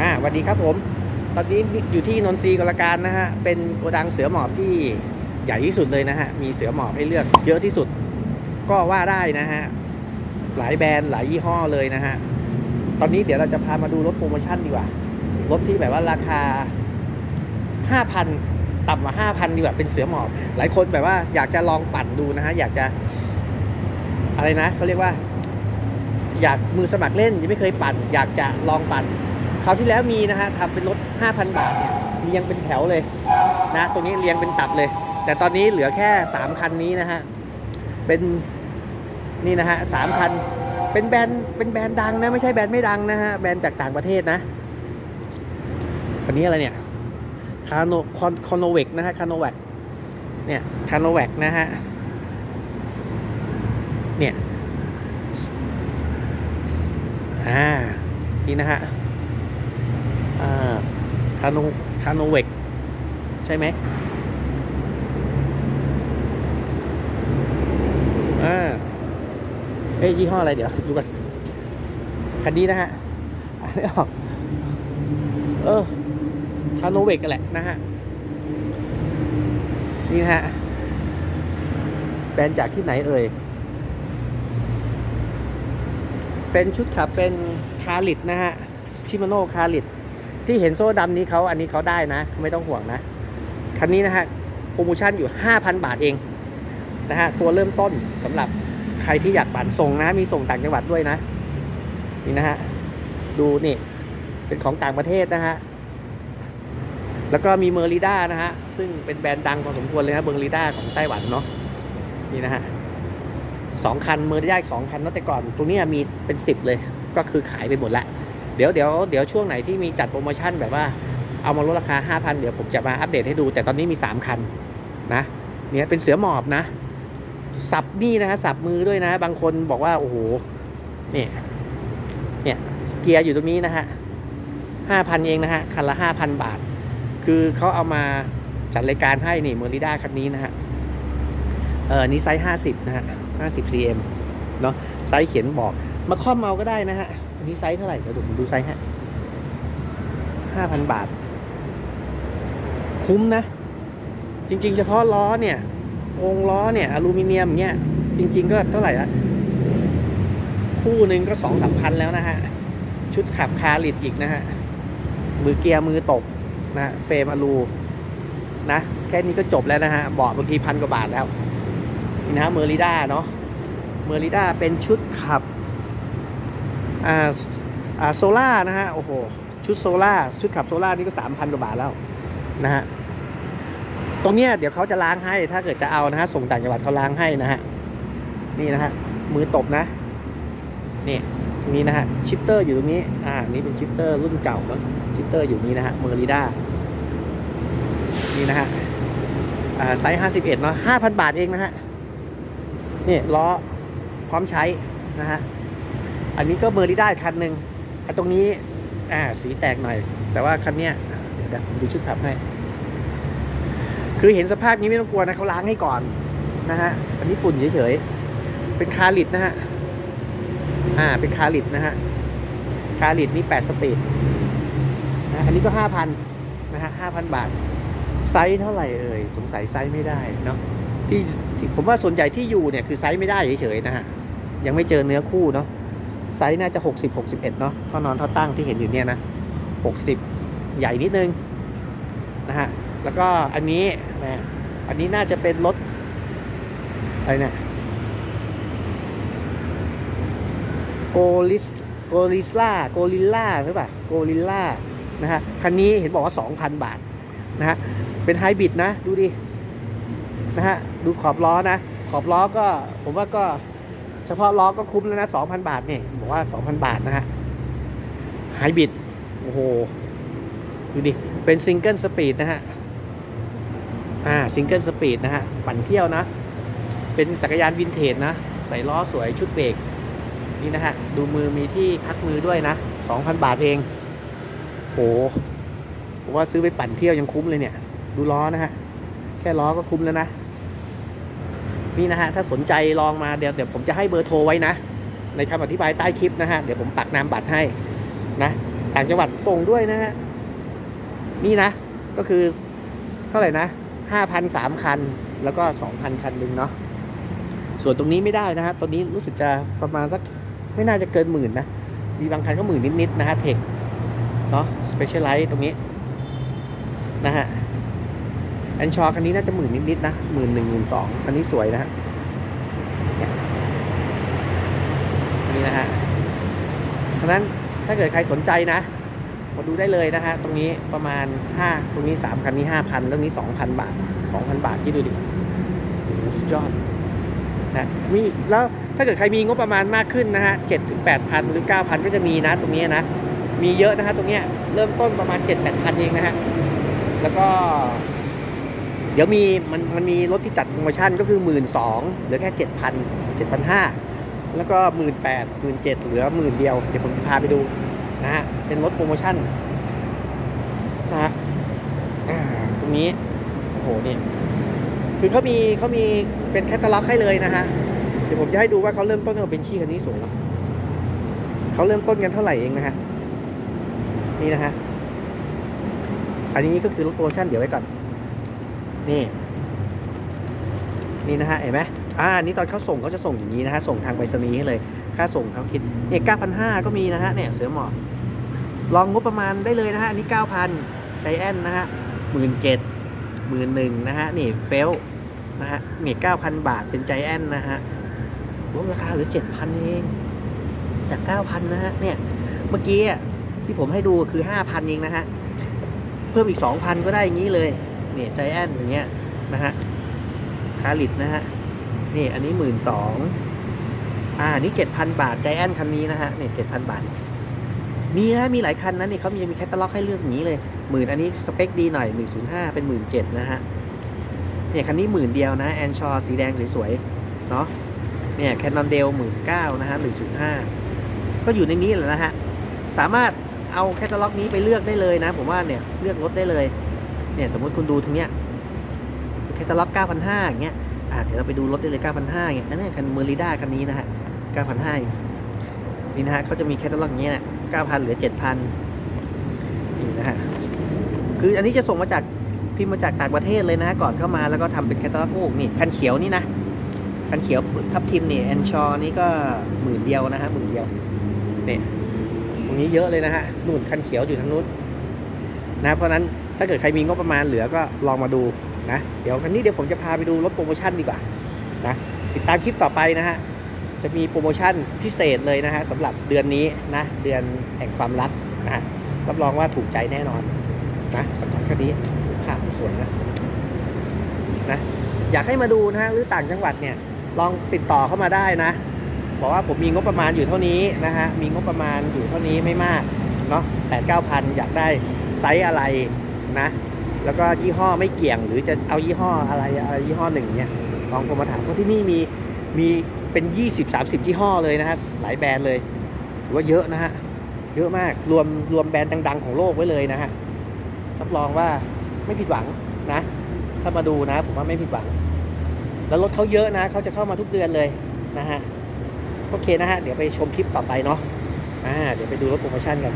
อ่าสวัสดีครับผม ตอนนี้อยู่ที่นนทรีกรการนะฮะ เป็นโกดังเสือหมอบที่ใหญ่ที่สุดเลยนะฮะ มีเสือหมอบให้เลือกเยอะที่สุด ก็ว่าได้นะฮะ หลายแบรนด์หลายยี่ห้อเลยนะฮะ ตอนนี้เดี๋ยวเราจะพามาดูรถโปรโมชั่นดีกว่า รถที่แบบว่าราคา 5,000 ต่ำกว่า 5,000 ดีกว่า เป็นเสือหมอบ หลายคนแบบว่าอยากจะลองปั่นดูนะฮะ อยากจะ อะไรนะเขาเรียกว่า อยากมือสมัครเล่นยังไม่เคยปั่น อยากจะลองปั่น คราวที่แล้วมีนะฮะทำเป็นรถ 5,000 บาทเนี่ยเรียงเป็นแถวเลยนะตรงนี้เรียงเป็นตับเลย แต่ตอนนี้เหลือแค่ 3 คันนี้นะฮะเป็นนี่นะฮะสามคันเป็นแบรนด์เป็นแบรนด์ดังนะไม่ใช่แบรนด์ไม่ดังนะฮะแบรนด์จากต่างประเทศนะอันนี้อะไรเนี่ยคาโนคอนคอนโนเวกนะฮะคาโนแวกเนี่ยคาโนแวกนะฮะเนี่ยอ่านี่นะฮะ คาโนคาโนเวกใช่ไหมอ่าเอ้ยยี่ห้ออะไรเดี๋ยวดูกันคันนี้นะฮะอ่านไม่ออกเออคาโนเวกกันแหละนะฮะ นี่นะฮะ แบรนด์จากที่ไหนเอ่ย เป็นชุดขับเป็นคาริดนะฮะชิมาโนคาริด ที่เห็นโซ่ดำนี้เขาอันนี้เขาได้นะ ไม่ต้องห่วงนะ คันนี้นะฮะโปรโมชั่นอยู่ 5,000 บาทเองนะฮะตัวเริ่มต้นสำหรับใครที่อยากปั่นส่งนะ มีส่งต่างจังหวัดด้วยนะ นี่นะฮะ ดูนี่ เป็นของต่างประเทศนะฮะ แล้วก็มีเมอริด้านะฮะ ซึ่งเป็นแบรนด์ดังพอสมควรเลยนะเมอริด้าของไต้หวันเนาะนี่นะฮะสองคันเมอร์ด้อีกสองคันเนอะแต่ก่อนตรงนี้มีเป็นสิบเลยก็คือขายไปหมดละ เดี๋ยวเดี๋ยวเดี๋ยวช่วงไหนที่มีจัดโปรโมชั่นแบบว่าเอามาลดราคา 5,000 เดี๋ยวผมจะมาอัปเดตให้ดู แต่ตอนนี้มี 3 คันนะเนี่ยเป็นเสือหมอบนะ สับนี่นะฮะสับมือด้วยนะ บางคนบอกว่า โอ้โหเนี่ยเนี่ยเกียร์อยู่ตรงนี้นะฮะ5,000เองนะฮะ คันละ5,000บาท คือเขาเอามาจัดรายการให้นี่เมอริด้าคันนี้นะฮะเออนี่ไซส์50นะฮะ50 cm เนาะไซส์เขียนบอกมาค่อมเมาก็ได้นะฮะ นี้ไซส์เท่าไหร่เดี๋ยวผมดูไซส์ฮะ5,000บาท คุ้มนะ จริง ๆ เฉพาะล้อเนี่ยวงล้อเนี่ยอลูมิเนียมเงี้ยจริง ๆ ก็เท่าไหร่ละคู่หนึ่งก็สองสามพันแล้วนะฮะ ชุดขับคาริดอีกนะฮะ มือเกียร์มือตกนะเฟรมอลูนะ แค่นี้ก็จบแล้วนะฮะเบาะบางทีพันกว่าบาทแล้วนี่นะฮะเมอริด้าเนาะเมอริด้าเป็นชุดขับ อ่าอ่าโซล่านะฮะโอ้โหชุดโซล่าชุดขับโซล่านี่ก็สามพันกว่าบาทแล้วนะฮะตรงเนี้ยเดี๋ยวเขาจะล้างให้ ถ้าเกิดจะเอานะฮะส่งต่างจังหวัดเขาล้างให้นะฮะนี่นะฮะมือตบนะนี่ตรงนี้นะฮะชิปเตอร์อยู่ตรงนี้อ่านี่เป็นชิปเตอร์รุ่นเก่าแล้วชิปเตอร์อยู่นี้นะฮะเมอร์ลิด้านี่นะฮะอ่าไซส์ห้าสิบเอ็ดเนาะห้าพันบาทเองนะฮะนี่ล้อพร้อมใช้นะฮะ อันนี้ก็เมอร์ริได้คันหนึ่งอันตรงนี้อ่าสีแตกหน่อย แต่ว่าคันเนี้ยเดี๋ยวเดี๋ยวผมดูชุดขับให้ คือเห็นสภาพนี้ไม่ต้องกลัวนะเขาล้างให้ก่อนนะฮะ อันนี้ฝุ่นเฉยๆ เป็นคาริดนะฮะ อ่า เป็นคาริดนะฮะ คาริดนี่แปดสปีดนะอันนี้ก็ห้าพันนะฮะห้าพันบาท ไซส์เท่าไหร่เอ่ย สงสัยไซส์ไม่ได้เนาะที่ผมว่าส่วนใหญ่ที่อยู่เนี่ยคือไซส์ไม่ได้เฉยๆนะฮะ ยังไม่เจอเนื้อคู่เนาะ ไซส์น่าจะ 60 61เนาะท่อนอนท่อตั้งที่เห็นอยู่เนี่ยนะ 60 ใหญ่นิดนึงนะฮะแล้วก็อันนี้นะอันนี้น่าจะเป็นรถอะไรเนี่ยโกลิสโกลิสล่าโกลิล่าหรือเปล่าโกลิล่านะฮะคันนี้เห็นบอกว่า 2,000 บาทนะฮะเป็นไฮบริดนะ ดูดินะฮะดูขอบล้อนะ ขอบล้อก็ผมว่าก็ เฉพาะล้อก็คุ้มแล้วนะ2,000บาทนี่บอกว่า2,000บาทนะฮะไฮบริดโอ้โห ดูดิ เป็นซิงเกิลสปีดนะฮะ อ่าซิงเกิลสปีดนะฮะ ปั่นเที่ยวนะ เป็นจักรยานวินเทจนะ ใส่ล้อสวยชุดเบรกนี่นะฮะ ดูมือมีที่พักมือด้วยนะ2,000บาทเองโหผมว่าซื้อไปปั่นเที่ยวยังคุ้มเลยเนี่ย ดูล้อนะฮะ แค่ล้อก็คุ้มแล้วนะ นี่นะฮะถ้าสนใจลองมาเดี๋ยวเดี๋ยวผมจะให้เบอร์โทรไว้นะ ในคำอธิบายใต้คลิปนะฮะเดี๋ยวผมปักนามบัตรให้นะต่างจังหวัดส่งด้วยนะฮะนี่นะก็คือเท่าไหร่นะห้าพันสามคันแล้วก็สองพันคันหนึ่งเนาะส่วนตรงนี้ไม่ได้นะฮะตัวนี้รู้สึกจะประมาณสักไม่น่าจะเกินหมื่นนะมีบางคันก็หมื่นนิดๆนะฮะเทคเนาะสเปเชียลไลท์ตรงนี้นะฮะ แอนชอคันนี้น่าจะหมื่นนิดๆนะหมื่นหนึ่งหมื่นสองคันนี้สวยนะฮะนี่นะฮะฉะนั้นถ้าเกิดใครสนใจนะมาดูได้เลยนะฮะตรงนี้ประมาณ 5 ตรงนี้ 3 คันนี้ 5,000ตรงนี้ 2,000 บาท 2,000 บาทที่ดูดิโอ้สุดยอดนะมีแล้วถ้าเกิดใครมีงบประมาณมากขึ้นนะฮะ7ถึง8,000หรือ9,000ก็จะมีนะตรงนี้นะ มีเยอะนะฮะตรงเนี้ยเริ่มต้นประมาณ7-8,000เองนะฮะ แล้วก็ เดี๋ยวมีมันมันมีรถที่จัดโปรโมชั่นก็คือ 1 2ื่นเหลือแค่ 7,000 7,500 แล้วก็ 1 8 0 0 0 1 7 0 0 เหลือหมื่นเดียว เดี๋ยวผมจะพาไปดูนะฮะเป็นรถโปรโมชั่นนะฮะตรงนี้โอ้โหเนี่ยคือเขามีเขามีเป็นแคตตาล็อกให้เลยนะฮะเดี๋ยวผมจะให้ดูว่าเขาเริ่มต้นกับเป็นชี่คันนี้สวยเนาะเขาเริ่มต้นกันเท่าไหร่เองนะฮะนี่นะฮะอันนี้ก็คือรถโปรโมชั่นเดี๋ยวไว้ก่อน นี่ นี่นะฮะ เห็นไหมอ่านี่ตอนเขาส่งเขาจะส่งอย่างนี้นะฮะ ส่งทางไปรษณีย์ให้เลย ค่าส่งเขาคิดเนี่ยเก้าพันห้าก็มีนะฮะ เนี่ยเสือหมอบลองงบประมาณได้เลยนะฮะ อันนี้เก้าพันใจแอนนะฮะหมื่นเจ็ดหมื่นหนึ่งนะฮะ นี่เฟลนะฮะเนี่ยเก้าพันบาทเป็นใจแอนนะฮะลดราคาเหลือเจ็ดพันเอง จากเก้าพันนะฮะ เนี่ย เมื่อกี้อะที่ผมให้ดูคือห้าพันเองนะฮะ เพิ่มอีกสองพันก็ได้อย่างนี้เลย เนี่ยใจแอนอย่างเงี้ยนะฮะคาลิดนะฮะนี่อันนี้หมื่นสองอ่านี่เจ็ดพันบาทใจแอนคันนี้นะฮะเนี่ยเจ็ดพันบาท มีนะมีหลายคันนะนี่เขามีมีแคตตาล็อกให้เลือกอย่างนี้เลยหมื่นอันนี้สเปคดีหน่อยหนึ่งศูนย์ห้าเป็นหมื่นเจ็ดนะฮะเนี่ยคันนี้หมื่นเดียวนะแอนชอสีแดงสวยๆเนาะเนี่ยแคนนอนเดลหมื่นเก้านะฮะหนึ่งศูนย์ห้าก็อยู่ในนี้แหละนะฮะสามารถเอาแคตตาล็อกนี้ไปเลือกได้เลยนะ ผมว่าเนี่ยเลือกรถได้เลย เนี่ยสมมติคุณดูตรงเนี้ยแคตตาล็อก9,500อย่างเงี้ยอ่าเดี๋ยวเราไปดูรถได้เลย9,500อย่างเงี้ยอันนี้คันเมอริด้าคันนี้นะฮะ9,500นี่นะฮะเขาจะมีแคตตาล็อกอย่างเงี้ยนะ9,000เหลือ 7,000นี่นะฮะคืออันนี้จะส่งมาจากพิมพ์มาจากต่างประเทศเลยนะฮะก่อนเข้ามาแล้วก็ทำเป็นแคตตาล็อกโอ้นี่คันเขียวนี่นะคันเขียวทับทิมนี่แอนชอนี่ก็หมื่นเดียวนะฮะหมื่นเดียวเนี่ยตรงนี้เยอะเลยนะฮะนู่นคันเขียวอยู่ทางนู้นนะเพราะนั้น ถ้าเกิดใครมีงบประมาณเหลือก็ลองมาดูนะ เดี๋ยวคันนี้เดี๋ยวผมจะพาไปดูรถโปรโมชั่นดีกว่านะติดตามคลิปต่อไปนะฮะ จะมีโปรโมชั่นพิเศษเลยนะฮะสำหรับเดือนนี้นะ เดือนแห่งความรักนะฮะ รับรองว่าถูกใจแน่นอนนะสำหรับคันนี้ข่าวสวยนะนะ อยากให้มาดูนะฮะหรือต่างจังหวัดเนี่ยลองติดต่อเข้ามาได้นะ บอกว่าผมมีงบประมาณอยู่เท่านี้นะฮะ มีงบประมาณอยู่เท่านี้ไม่มากเนาะแปดเก้าพันอยากได้ไซส์อะไร นะ แล้วก็ยี่ห้อไม่เกี่ยง หรือจะเอายี่ห้ออะไรอะไรยี่ห้อหนึ่งเนี่ยลองโทรมาถามเพราะที่นี่มีมีเป็น 20-30 ยี่ห้อเลยนะครับ หลายแบรนด์เลยถือว่าเยอะนะฮะเยอะมากรวมรวมแบรนด์ดัง ๆ ของโลกไว้เลยนะฮะรับรองว่าไม่ผิดหวังนะ ถ้ามาดูนะ ผมว่าไม่ผิดหวัง แล้วรถเขาเยอะนะเขาจะเข้ามาทุกเดือนเลยนะฮะโอเคนะฮะเดี๋ยวไปชมคลิปต่อไปเนาะอ่าเดี๋ยวไปดูรถโปรโมชั่นกัน